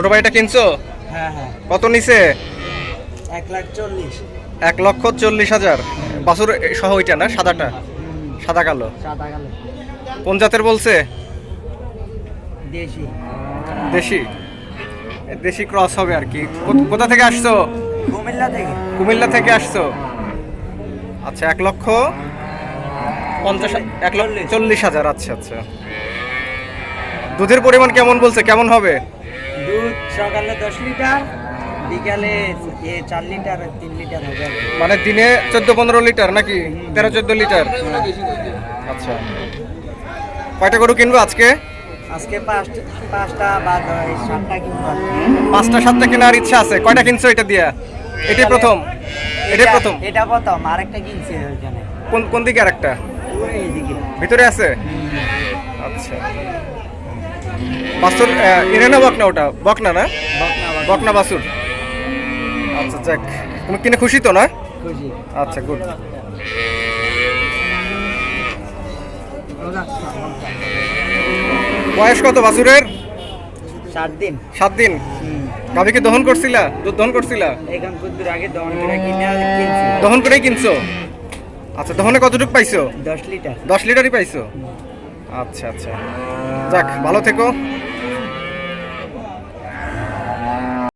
ছোট ভাইটা কিনছো? হ্যাঁ হ্যাঁ। কত নিছে? এক লাখ চল্লিশ। এক লক্ষ চল্লিশ হাজার। বাছুর সহ ওইটা না সাদাটা? সাদা কালো? সাদা কালো। কোন জাতের বলছে? দেশি। দেশি? দেশি ক্রস হবে আর কি। কোথা থেকে আসছো? কুমিল্লা থেকে। কুমিল্লা থেকে আসছো? আচ্ছা এক লক্ষ পঞ্চাশ এক লক্ষ চল্লিশ হাজার। আচ্ছা আচ্ছা। দুধের পরিমাণ কেমন বলছে? কেমন হবে? সকালে দশ লিটার বিকালে এ চার লিটার তিন লিটার হবে। মানে দিনে চোদ্দ পনেরো লিটার নাকি? তেরো চোদ্দ লিটার? আচ্ছা। কয়টা গরু কিনবো আজকে? আজকে পাঁচটা পাঁচটা বা সাতটা কিনবো পাঁচটা সাতটা কেনার ইচ্ছা আছে। কয়টা কিনছো এটা দিয়া? এটাই প্রথম। এটাই এটা- প্রথম। এটা প্রথম। আরেকটা কিনছি ওইখানে কোন কোন দিকে আর একটা ভিতরে আছে? আচ্ছা। বাসুর ইনে না বকনা ওটা? বকনা না? বকনা বাসুর। আচ্ছা যাক। তুমি কিনে খুশি তো না? খুশি। আচ্ছা গুড বয়স কত বাসুরের? সাত দিন। সাত দিন। গাভী কি দহন করছিলা? দুধ দহন করছিলা? এখন কুদ্দুর আগে দহন করে কিনে দহন করেই কিনছো? আচ্ছা দহনে কতটুকু পাইছো? দশ লিটার। দশ লিটারই পাইছো? আচ্ছা আচ্ছা। যাক ভালো থেকো।